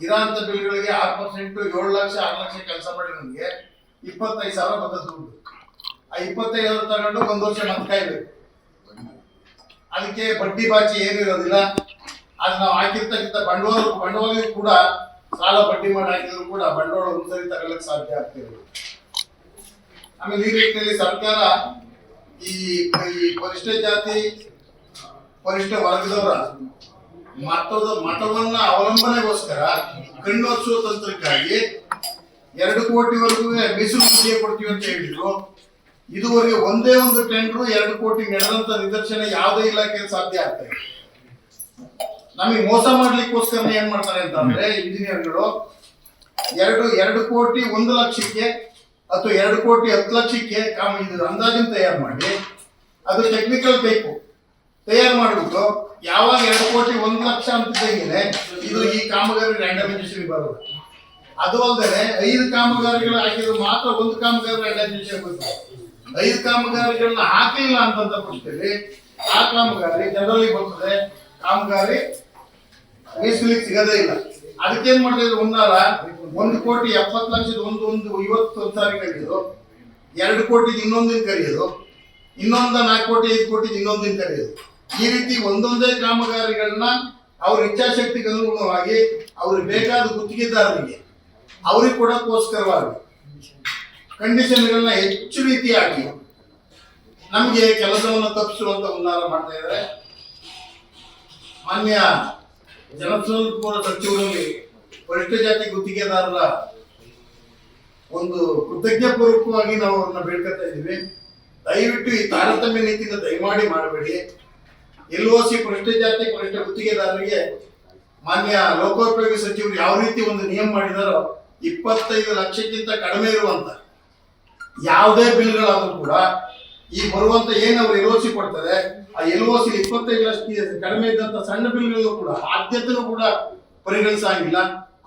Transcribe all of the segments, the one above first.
ಇರೋಂಥ ಬಿಲ್ಗಳಿಗೆ ಆರು ಪರ್ಸೆಂಟ್ ಏಳು ಲಕ್ಷ, ಆರು ಲಕ್ಷ ಕೆಲಸ ಮಾಡಿ ನನಗೆ ಇಪ್ಪತ್ತೈದು ಸಾವಿರ ಬಂದ ದುಡ್ಡು ಆ ಇಪ್ಪತ್ತೈದು ತಗೊಂಡು ಒಂದು ವರ್ಷ ಮತ್ತೆ ಕಾಯ್ಬೇಕು ಅದಕ್ಕೆ ಬಡ್ಡಿ ಬಾಚಿ ಏನು ಇರೋದಿಲ್ಲ. ಅದು ನಾವು ಹಾಕಿರ್ತಕ್ಕಂಥ ಬಂಡವಾಳ ಬಂಡವಾಳ ಕೂಡ ಸಾಲ ಬಡ್ಡಿ ಮಾಡಿ ಹಾಕಿದ್ರು ಕೂಡ ಬಂಡವಾಳ ಒಂದ್ಸರಿ ತಗೊಳ್ಳಕ್ಕೆ ಸಾಧ್ಯ ಆಗ್ತಿರೋದು ಆಮೇಲೆ ಈ ರೀತಿಯಲ್ಲಿ ಸರ್ಕಾರ ಈ ಪರಿಷ್ಠ ಜಾತಿ, ಪರಿಷ್ಠ ವರ್ಗದವರ ಮತದ ಮಠವನ್ನ ಅವಲಂಬನೆಗೋಸ್ಕರ ಕಣ್ಣೋತ್ಸವ ತಂತ್ರಕ್ಕಾಗಿ ಎರಡು ಕೋಟಿವರೆಗೂ ಮೀಸಲು ಹುದ್ದೆ ಕೊಡ್ತೀವಿ ಅಂತ ಹೇಳಿದ್ರು. ಇದುವರೆಗೆ ಒಂದೇ ಒಂದು ಟೆಂಡರ್ ಎರಡು ಕೋಟಿ ನಡೆದಂತ ನಿದರ್ಶನ ಯಾವುದೇ ಇಲಾಖೆ ಸಾಧ್ಯ ಆಗ್ತಾ ಇದೆ ನಮಗೆ ಮೋಸ ಮಾಡ್ಲಿಕ್ಕೋಸ್ಕರ ಏನ್ ಮಾಡ್ತಾರೆ ಅಂತಂದ್ರೆ ಇಂಜಿನಿಯರ್ಗಳು ಎರಡು ಎರಡು ಕೋಟಿ ಒಂದು ಲಕ್ಷಕ್ಕೆ ಅಥವಾ ಎರಡು ಕೋಟಿ ಹತ್ತು ಲಕ್ಷಕ್ಕೆ ಕಾಮ ಇದು ಅಂದಾಜಿನ ತಯಾರು ಮಾಡಿ, ಅದು ಟೆಕ್ನಿಕಲ್ ಟೈಪು ತಯಾರು ಮಾಡಿಬಿಟ್ಟು ಯಾವಾಗ ಎರಡು ಕೋಟಿ ಒಂದು ಲಕ್ಷ ಅಂತಿದ್ದಂಗೆ ಇದು ಈ ಕಾಮಗಾರಿ ರ್ಯಾಂಡಮೈಸೇಷನ್ ಬರೋದು. ಅದು ಅಲ್ಲದೆ ಐದು ಕಾಮಗಾರಿಗಳು ಹಾಕಿದ್ರು ಮಾತ್ರ ಒಂದು ಕಾಮಗಾರಿ ರ್ಯಾಂಡಮೈಸೇಷನ್ ಬರ್ತದೆ ಐದು ಕಾಮಗಾರಿಗಳನ್ನ ಹಾಕಲಿಲ್ಲ ಅಂತಂತ ಪಕ್ಷದಲ್ಲಿ ಆ ಕಾಮಗಾರಿ ಜನರಲ್ಲಿ ಬರ್ತದೆ. ಕಾಮಗಾರಿ ಮೀಸಲಿಗೆ ಸಿಗದೇ ಇಲ್ಲ. ಅದಕ್ಕೇನ್ ಮಾಡಿದ್ರು ಒಂದಾರ ಒಂದು ಕೋಟಿ ಎಪ್ಪತ್ತು ಲಕ್ಷದ ಒಂದು ಒಂದು ಇವತ್ತು ಒಂದು ಸಾರಿ ಕರೆಯೋದು ಎರಡು ಕೋಟಿ ಇನ್ನೊಂದಿನ ಕರೆಯೋದು, ಇನ್ನೊಂದು ನಾಲ್ಕು ಕೋಟಿ ಐದು ಕೋಟಿ ಇನ್ನೊಂದಿನ ಕರೆಯೋದು. ಈ ರೀತಿ ಒಂದೊಂದೇ ಕಾಮಗಾರಿಗಳನ್ನ ಅವ್ರ ಇಚ್ಛಾಶಕ್ತಿಗೆ ಅನುಗುಣವಾಗಿ ಅವ್ರಿಗೆ ಬೇಕಾದ ಗುತ್ತಿಗೆದಾರರಿಗೆ ಅವ್ರಿಗೆ ಕೊಡೋಕ್ಕೋಸ್ಕರವಾಗಿ ಕಂಡೀಷನ್ಗಳನ್ನ ಹೆಚ್ಚು ರೀತಿಯಾಗಿ ನಮಗೆ ಕೆಲಸವನ್ನು ತಪ್ಪಿಸುವಂತ ಉನ್ನಾರ ಮಾಡ್ತಾ ಇದ್ದಾರೆ. ಮಾನ್ಯ ಜನಸಂಪೂರ ಸಚಿವರಲ್ಲಿ ಪರಿಷ್ಠ ಜಾತಿ ಗುತ್ತಿಗೆದಾರರ ಒಂದು ಕೃತಜ್ಞಪೂರ್ವಕವಾಗಿ ನಾವು ಅವ್ರನ್ನ ಬೇಡ್ಕೊತಾ ಇದ್ದೀವಿ. ದಯವಿಟ್ಟು ಈ ತಾರತಮ್ಯ ನೀತಿನ ದಯಮಾಡಿ ಮಾಡಬೇಡಿ. ಎಲ್ ಒ ಸಿ ಪರಿಷ್ಠ ಜಾತಿ ಪರಿಷ್ಠ ಗುತ್ತಿಗೆದಾರರಿಗೆ ಮಾನ್ಯ ಲೋಕೋಪಯೋಗಿ ಸಚಿವರು ಯಾವ ರೀತಿ ಒಂದು ನಿಯಮ ಮಾಡಿದಾರೋ ಇಪ್ಪತ್ತೈದು ಲಕ್ಷಕ್ಕಿಂತ ಕಡಿಮೆ ಇರುವಂತ ಯಾವುದೇ ಬಿಲ್ಗಳಾದ್ರೂ ಕೂಡ ಈ ಬರುವಂತ ಏನು ಎಲ್ ಒ ಸಿ ಕೊಡ್ತಾರೆ, ಆ ಎಲ್ ಒ ಸಿ ಇಪ್ಪತ್ತೈದು ಲಕ್ಷ ಕಡಿಮೆ ಇದ್ದಂತ ಸಣ್ಣ ಬಿಲ್ಗಳು ಕೂಡ ಆದ್ಯತೆನೂ ಕೂಡ ಪರಿಗಣಿಸಂಗಿಲ್ಲ.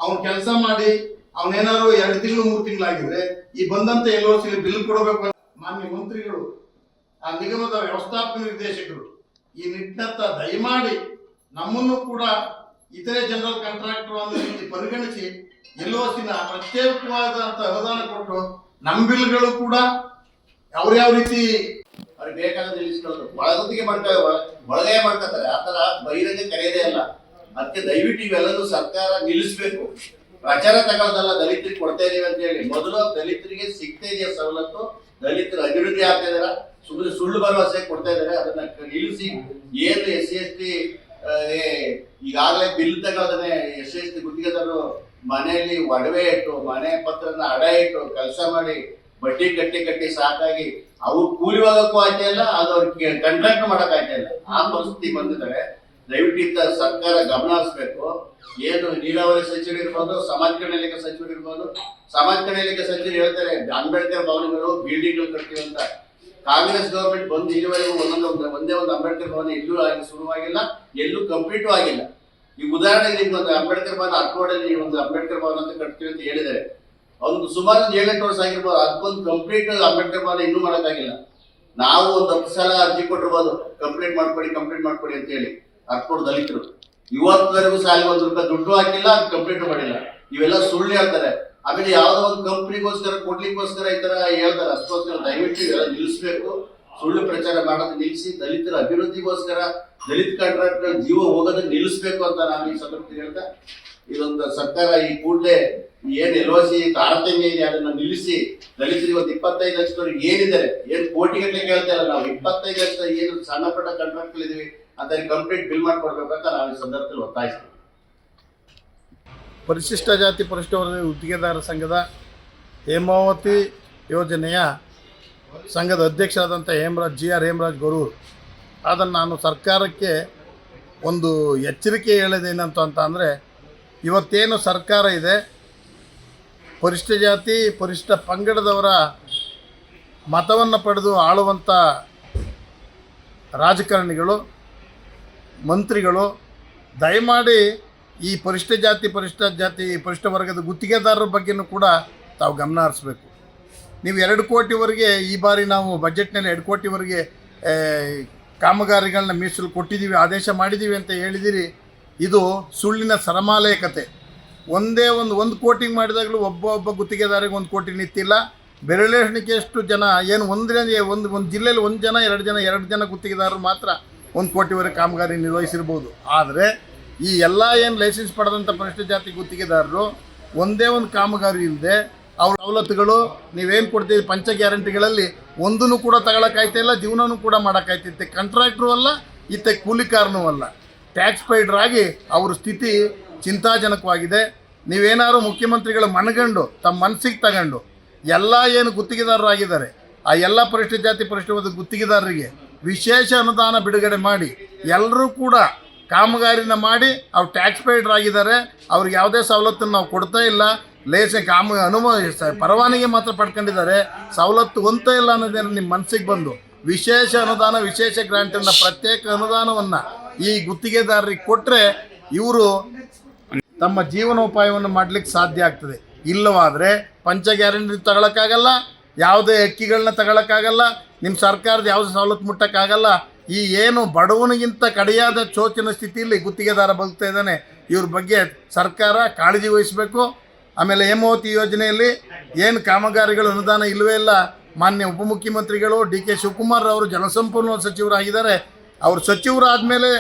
ಅವ್ನು ಕೆಲಸ ಮಾಡಿ ಅವನೇನಾದ್ರು ಎರಡು ತಿಂಗಳು, ಮೂರು ತಿಂಗಳಾಗಿದ್ರೆ ಈ ಬಂದಂತ ಎಲ್ ಒ ಸಿ ಬಿಲ್ ಕೊಡಬೇಕು ಮಾನ್ಯ ಮಂತ್ರಿಗಳು, ಆ ನಿಗಮದ ವ್ಯವಸ್ಥಾಪಕ ನಿರ್ದೇಶಕರು ಈ ನಿಟ್ಟಿನತ್ತ ದಯಮಾಡಿ ನಮ್ಮನ್ನು ಕೂಡ ಇತರೆ ಜನರಲ್ ಕಾಂಟ್ರಾಕ್ಟರ್ ಅನ್ನೋ ರೀತಿ ಪರಿಗಣಿಸಿ ಎಲ್ಲೋಸಿನ ಪ್ರತ್ಯೇಕವಾದಂಥ ಅನುದಾನ ಕೊಟ್ಟು ನಮ್ಮ ಬಿಲ್ಗಳು ಕೂಡ ಯಾವ ರೀತಿ ಅವ್ರಿಗೆ ಬೇಕಾದ ನಿಲ್ಲಿಸ್ಕೊಳ್ಳೋದು ಮಾಡ್ತಾ ಮಾಡ್ತಾರೆ ಒಳಗೆ ಮಾಡ್ಕೊತಾರೆ. ಆ ತರ ಬಹಿರಂಗ ಕರೆಯದೇ ಅಲ್ಲ. ಅದಕ್ಕೆ ದಯವಿಟ್ಟು ಇವೆಲ್ಲದೂ ಸರ್ಕಾರ ನಿಲ್ಲಿಸ್ಬೇಕು. ಪ್ರಚಾರ ತಗೊಳ್ಳೋದಲ್ಲ, ದಲಿತರಿಗೆ ಕೊಡ್ತಾ ಇದೀವಿ ಅಂತ ಹೇಳಿ. ಮೊದಲು ದಲಿತರಿಗೆ ಸಿಗ್ತಾ ಇದೆಯಾ ಸವಲತ್ತು? ದಲಿತರು ಅಭಿವೃದ್ಧಿ ಆಗ್ತಾ ಇದಾರ? ಸುಮ್ಮನೆ ಸುಳ್ಳು ಭರವಸೆ ಕೊಡ್ತಾ ಇದ್ದಾರೆ, ಅದನ್ನ ನಿಲ್ಲಿಸಿ. ಏನು ಎಸ್ ಸಿ ಎಸ್ ಟಿ ಈಗಾಗಲೇ ಬಿಲ್ ತಗೋದನ್ನ ಎಸ್ ಸಿ ಎಸ್ ಟಿ ಗುತ್ತಿಗೆದಾರರು ಮನೆಯಲ್ಲಿ ಒಡವೆ ಇಟ್ಟು, ಮನೆ ಪತ್ರನ ಅಡ ಇಟ್ಟು, ಕೆಲಸ ಮಾಡಿ, ಬಡ್ಡಿ ಕಟ್ಟಿ ಕಟ್ಟಿ ಸಾಕಾಗಿ, ಅವ್ರು ಕೂಲಿ ಹೋಗಕ್ಕೂ ಆಯ್ತಾ ಇಲ್ಲ, ಅದು ಅವ್ರಿಗೆ ಕಂಟ್ರಾಕ್ಟ್ ಮಾಡಕ್ ಆಯ್ತಾ ಇಲ್ಲ. ಆ ಪರಿಸ್ಥಿತಿ ಬಂದಿದ್ದಾರೆ. ದಯವಿಟ್ಟು ಸರ್ಕಾರ ಗಮನ ಹರಿಸ್ಬೇಕು. ಏನು ನೀರಾವರಿ ಸಚಿವರು ಇರ್ಬೋದು, ಸಮಾಜ ಕಲ್ಯಾಣ ಸಚಿವರು ಇರ್ಬೋದು, ಸಮಾಜ ಕಲ್ಯಾಣ ಸಚಿವರು ಹೇಳ್ತಾರೆ, ಅಂಬೇಡ್ಕರ್ ಭವನಗಳು ಬಿಲ್ಡಿಂಗ್ಗಳು ಕಟ್ತೀವಿ ಅಂತ. ಕಾಂಗ್ರೆಸ್ ಗವರ್ಮೆಂಟ್ ಬಂದು ಇಲ್ಲಿವರೆಗೂ ಒಂದೊಂದು ಒಂದೇ ಒಂದು ಅಂಬೇಡ್ಕರ್ ಭವನ ಎಲ್ಲೂ ಆಗಿ ಶುರುವಾಗಿಲ್ಲ ಎಲ್ಲೂ ಕಂಪ್ಲೀಟು ಆಗಿಲ್ಲ. ಈ ಉದಾಹರಣೆಗೆ ನಿಮ್ಗೆ ಒಂದು ಅಂಬೇಡ್ಕರ್ ಭವನ ಹತ್ರೋಡಲ್ಲಿ ಒಂದು ಅಂಬೇಡ್ಕರ್ ಭವನ ಅಂತ ಕಟ್ತೀವಿ ಅಂತ ಹೇಳಿದ್ದಾರೆ ಒಂದು ಸುಮಾರು ಒಂದು ಏಳೆಂಟು ವರ್ಷ ಆಗಿರ್ಬೋದು, ಅದಕ್ಕೊಂದು ಕಂಪ್ಲೀಟ್ ಅಂಬೇಡ್ಕರ್ ಭವನ ಇನ್ನೂ ಮಾಡೋಕ್ಕಾಗಿಲ್ಲ. ನಾವು ಒಂದು ಹತ್ತು ಸಲ ಅರ್ಜಿ ಕೊಟ್ಟಿರ್ಬೋದು ಕಂಪ್ಲೀಟ್ ಮಾಡ್ಕೊಡಿ ಕಂಪ್ಲೀಟ್ ಮಾಡ್ಕೊಡಿ ಅಂತ ಹೇಳಿ ಅರ್ಕೋಡ್ ದಲಿತರು ಇವತ್ತುವರೆಗೂ ಸಾಲಿಗೆ ಒಂದು ರೂಪಾಯಿ ದುಡ್ಡು ಹಾಕಿಲ್ಲ, ಅದು ಕಂಪ್ಲೀಟ್ ಮಾಡಿಲ್ಲ. ಇವೆಲ್ಲ ಸುಳ್ಳು ಹೇಳ್ತಾರೆ. ಆಮೇಲೆ ಯಾವ್ದೋ ಒಂದು ಕಂಪ್ನಿಗೋಸ್ಕರ, ಕೊಡ್ಲಿಕ್ಕೋಸ್ಕರ ಈ ತರ ಹೇಳ್ತಾರೆ. ಅಷ್ಟೋಸ್ಕರ ದಯವಿಟ್ಟು ನಿಲ್ಲಿಸಬೇಕು ನಿಲ್ಲಿಸ್ಬೇಕು. ಸುಳ್ಳು ಪ್ರಚಾರ ಮಾಡೋದು ನಿಲ್ಲಿಸಿ, ದಲಿತರ ಅಭಿವೃದ್ಧಿಗೋಸ್ಕರ, ದಲಿತ ಕಾಂಟ್ರಾಕ್ಟ್ ಜೀವ ಹೋಗೋದನ್ನ ನಿಲ್ಲಿಸ್ಬೇಕು ಅಂತ ನಾನು ಈ ಸಂದರ್ಭದಲ್ಲಿ ಹೇಳ್ತಾ, ಇದೊಂದು ಸರ್ಕಾರ ಈ ಕೂಡಲೇ ಏನ್ ಎಲ್ಒಸಿ ತಾರತಮ್ಯ ಇದೆ, ಅದನ್ನ ನಿಲ್ಲಿಸಿ, ದಲಿತರಿಗೆ ಇವತ್ತು ಇಪ್ಪತ್ತೈದು ಲಕ್ಷದವ್ರಿಗೆ ಏನಿದ್ದಾರೆ, ಏನ್ ಕೋಟಿಗಟ್ಟಲೆ ಕೇಳ್ತಾ ಇಲ್ಲ ನಾವು, ಇಪ್ಪತ್ತೈದು ಲಕ್ಷ ಏನು ಸಣ್ಣ ಪುಟ್ಟ ಕಾಂಟ್ರಾಕ್ಟ್ ಇದೀವಿ ಅದನ್ನ ಕಂಪ್ಲೀಟ್ ಬಿಲ್ ಮಾಡ್ಕೊಡ್ಬೇಕಂತ ನಾನು ಈ ಸಂದರ್ಭದಲ್ಲಿ ಒತ್ತಾಯಿಸ್ತೀವಿ ಪರಿಶಿಷ್ಟ ಜಾತಿ ಪರಿಶಿಷ್ಟ ವರ್ಗದ ಗುತ್ತಿಗೆದಾರ ಸಂಘದ ಹೇಮಾವತಿ ಯೋಜನೆಯ ಸಂಘದ ಅಧ್ಯಕ್ಷರಾದಂಥ ಹೇಮರಾಜ್ ಜಿ ಆರ್ ಹೇಮರಾಜ್ ಗೊರೂರು. ಅದನ್ನು ನಾನು ಸರ್ಕಾರಕ್ಕೆ ಒಂದು ಎಚ್ಚರಿಕೆ ಹೇಳೋದೇನಂತ ಅಂತ ಅಂದರೆ, ಇವತ್ತೇನು ಸರ್ಕಾರ ಇದೆ, ಪರಿಶಿಷ್ಟ ಜಾತಿ, ಪರಿಶಿಷ್ಟ ಪಂಗಡದವರ ಮತವನ್ನು ಪಡೆದು ಆಳುವಂಥ ರಾಜಕಾರಣಿಗಳು, ಮಂತ್ರಿಗಳು, ದಯಮಾಡಿ ಈ ಪರಿಷ್ಠ ಜಾತಿ ಪರಿಷ್ಠ ಜಾತಿ, ಪರಿಷ್ಠ ವರ್ಗದ ಗುತ್ತಿಗೆದಾರರ ಬಗ್ಗೆನೂ ಕೂಡ ತಾವು ಗಮನ ಹರಿಸ್ಬೇಕು. ನೀವು ಎರಡು ಕೋಟಿವರೆಗೆ ಈ ಬಾರಿ ನಾವು ಬಜೆಟ್ನಲ್ಲಿ ಎರಡು ಕೋಟಿವರೆಗೆ ಕಾಮಗಾರಿಗಳನ್ನ ಮೀಸಲು ಕೊಟ್ಟಿದ್ದೀವಿ, ಆದೇಶ ಮಾಡಿದ್ದೀವಿ ಅಂತ ಹೇಳಿದಿರಿ, ಇದು ಸುಳ್ಳಿನ ಸರಮಾಲಯಕತೆ. ಒಂದೇ ಒಂದು ಒಂದು ಕೋಟಿಗೆ ಮಾಡಿದಾಗಲೂ ಒಬ್ಬ ಒಬ್ಬ ಗುತ್ತಿಗೆದಾರಿಗೆ ಒಂದು ಕೋಟಿ ನಿಂತಿಲ್ಲ. ಬೆರಳೆಣಿಕೆಯಷ್ಟು ಜನ, ಏನು ಒಂದನೇ ಒಂದು ಒಂದು ಜಿಲ್ಲೆಯಲ್ಲಿ ಒಂದು ಜನ, ಎರಡು ಜನ ಎರಡು ಜನ ಗುತ್ತಿಗೆದಾರರು ಮಾತ್ರ ಒಂದು ಕೋಟಿವರೆಗೆ ಕಾಮಗಾರಿ ನಿರ್ವಹಿಸಿರ್ಬೋದು. ಆದರೆ ಈ ಎಲ್ಲ ಏನು ಲೈಸೆನ್ಸ್ ಪಡೆದಂಥ ಪರಿಶಿಷ್ಟ ಜಾತಿ ಗುತ್ತಿಗೆದಾರರು ಒಂದೇ ಒಂದು ಕಾಮಗಾರಿ ಇಲ್ಲದೆ ಅವ್ರ ಸವಲತ್ತುಗಳು ನೀವೇನು ಕೊಡ್ತೀವಿ ಪಂಚ ಗ್ಯಾರಂಟಿಗಳಲ್ಲಿ ಒಂದನ್ನು ಕೂಡ ತಗೊಳಕ್ಕಾಯ್ತಾ ಇಲ್ಲ, ಜೀವನನೂ ಕೂಡ ಮಾಡೋಕ್ಕಾಯ್ತಿತ್ತೆ ಕಾಂಟ್ರಾಕ್ಟ್ರು ಅಲ್ಲ ಇತ್ತ ಕೂಲಿಕಾರನೂ ಅಲ್ಲ. ಟ್ಯಾಕ್ಸ್ ಪೈಡ್ರಾಗಿ ಅವ್ರ ಸ್ಥಿತಿ ಚಿಂತಾಜನಕವಾಗಿದೆ. ನೀವೇನಾದ್ರು ಮುಖ್ಯಮಂತ್ರಿಗಳು ಮನಗಂಡು, ತಮ್ಮ ಮನಸ್ಸಿಗೆ ತಗೊಂಡು ಎಲ್ಲ ಏನು ಗುತ್ತಿಗೆದಾರರಾಗಿದ್ದಾರೆ ಆ ಎಲ್ಲ ಪರಿಷ್ಠ ಜಾತಿ ಪರಿಶಿಷ್ಟ ಗುತ್ತಿಗೆದಾರರಿಗೆ ವಿಶೇಷ ಅನುದಾನ ಬಿಡುಗಡೆ ಮಾಡಿ ಎಲ್ಲರೂ ಕೂಡ ಕಾಮಗಾರಿನ ಮಾಡಿ ಅವ್ರು ಟ್ಯಾಕ್ಸ್ ಪೇಯ್ಡರ್ ಆಗಿದ್ದಾರೆ. ಅವ್ರಿಗೆ ಯಾವುದೇ ಸವಲತ್ತನ್ನು ನಾವು ಕೊಡ್ತಾ ಇಲ್ಲ. ಲೇಸೆ ಕಾಮ ಅನುಮ ಪರವಾನಗಿ ಮಾತ್ರ ಪಡ್ಕೊಂಡಿದ್ದಾರೆ. ಸವಲತ್ತು ಹೊಂತ ಇಲ್ಲ ಅನ್ನೋದೇ ನಿಮ್ಮ ಮನಸ್ಸಿಗೆ ಬಂದು. ವಿಶೇಷ ಅನುದಾನ, ವಿಶೇಷ ಗ್ರಾಂಟನ್ನು ಪ್ರತ್ಯೇಕ ಅನುದಾನವನ್ನು ಈ ಗುತ್ತಿಗೆದಾರರಿಗೆ ಕೊಟ್ಟರೆ ಇವರು ತಮ್ಮ ಜೀವನೋಪಾಯವನ್ನು ಮಾಡಲಿಕ್ಕೆ ಸಾಧ್ಯ ಆಗ್ತದೆ. ಇಲ್ಲವಾದರೆ ಪಂಚ ಗ್ಯಾರಂಟಿ ತಗೊಳಕ್ಕಾಗಲ್ಲ. ಯಾವುದೇ ಅಕ್ಕಿಗಳನ್ನ ತಗೊಳಕ್ಕಾಗಲ್ಲ. ನಿಮ್ಮ ಸರ್ಕಾರದ ಯಾವುದೇ ಸವಲತ್ತು ಮುಟ್ಟಕ್ಕಾಗಲ್ಲ. ಈ ಏನು ಬಡವನಿಗಿಂತ ಕಡೆಯಾದ ಚೋಚಿನ ಸ್ಥಿತಿಯಲ್ಲಿ ಗುತ್ತಿಗೆದಾರ ಬದುಕ್ತಾ ಇದ್ದಾನೆ, ಇವ್ರ ಬಗ್ಗೆ ಸರ್ಕಾರ ಕಾಳಜಿ ವಹಿಸಬೇಕು. ಆಮೇಲೆ ಹೇಮಾವತಿ ಯೋಜನೆಯಲ್ಲಿ ಏನು ಕಾಮಗಾರಿಗಳು ಅನುದಾನ ಇಲ್ಲವೇ ಇಲ್ಲ, ಮಾನ್ಯ ಉಪಮುಖ್ಯಮಂತ್ರಿಗಳು ಡಿ ಕೆ ಶಿವಕುಮಾರ್ ಅವರು ಜಲಸಂಪನ್ಮೂಲ ಸಚಿವರಾಗಿದ್ದಾರೆ. ಅವರು ಸಚಿವರಾದಮೇಲೆ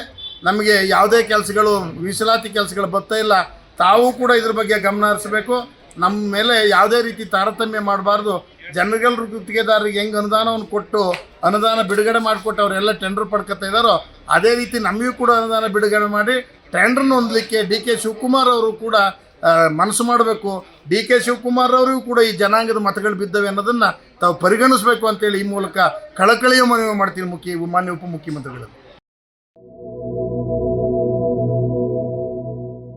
ನಮಗೆ ಯಾವುದೇ ಕೆಲಸಗಳು, ಮೀಸಲಾತಿ ಕೆಲಸಗಳು ಬರ್ತಾ ಇಲ್ಲ. ತಾವು ಕೂಡ ಇದ್ರ ಬಗ್ಗೆ ಗಮನ ಹರಿಸಬೇಕು. ನಮ್ಮ ಮೇಲೆ ಯಾವುದೇ ರೀತಿ ತಾರತಮ್ಯ ಮಾಡಬಾರ್ದು. ಜನಗಳ ಗುತ್ತಿಗೆದಾರರಿಗೆ ಹೆಂಗೆ ಅನುದಾನವನ್ನು ಕೊಟ್ಟು ಅನುದಾನ ಬಿಡುಗಡೆ ಮಾಡಿಕೊಟ್ಟು ಅವರೆಲ್ಲ ಟೆಂಡರ್ ಪಡ್ಕೊತಾ ಇದ್ದಾರೋ ಅದೇ ರೀತಿ ನಮಗೂ ಕೂಡ ಅನುದಾನ ಬಿಡುಗಡೆ ಮಾಡಿ ಟೆಂಡರ್ನ ಹೊಂದಲಿಕ್ಕೆ ಡಿ ಕೆ ಶಿವಕುಮಾರ್ ಅವರು ಕೂಡ ಮನಸ್ಸು ಮಾಡಬೇಕು. ಡಿ ಕೆ ಶಿವಕುಮಾರ್ ಅವರಿಗೂ ಕೂಡ ಈ ಜನಾಂಗದ ಮತಗಳು ಬಿದ್ದವೆ ಅನ್ನೋದನ್ನು ತಾವು ಪರಿಗಣಿಸಬೇಕು ಅಂತೇಳಿ ಈ ಮೂಲಕ ಕಳಕಳಿಯ ಮನವಿ ಮಾಡ್ತೀನಿ ಮುಖ್ಯ ಮಾನ್ಯ ಉಪಮುಖ್ಯಮಂತ್ರಿಗಳು.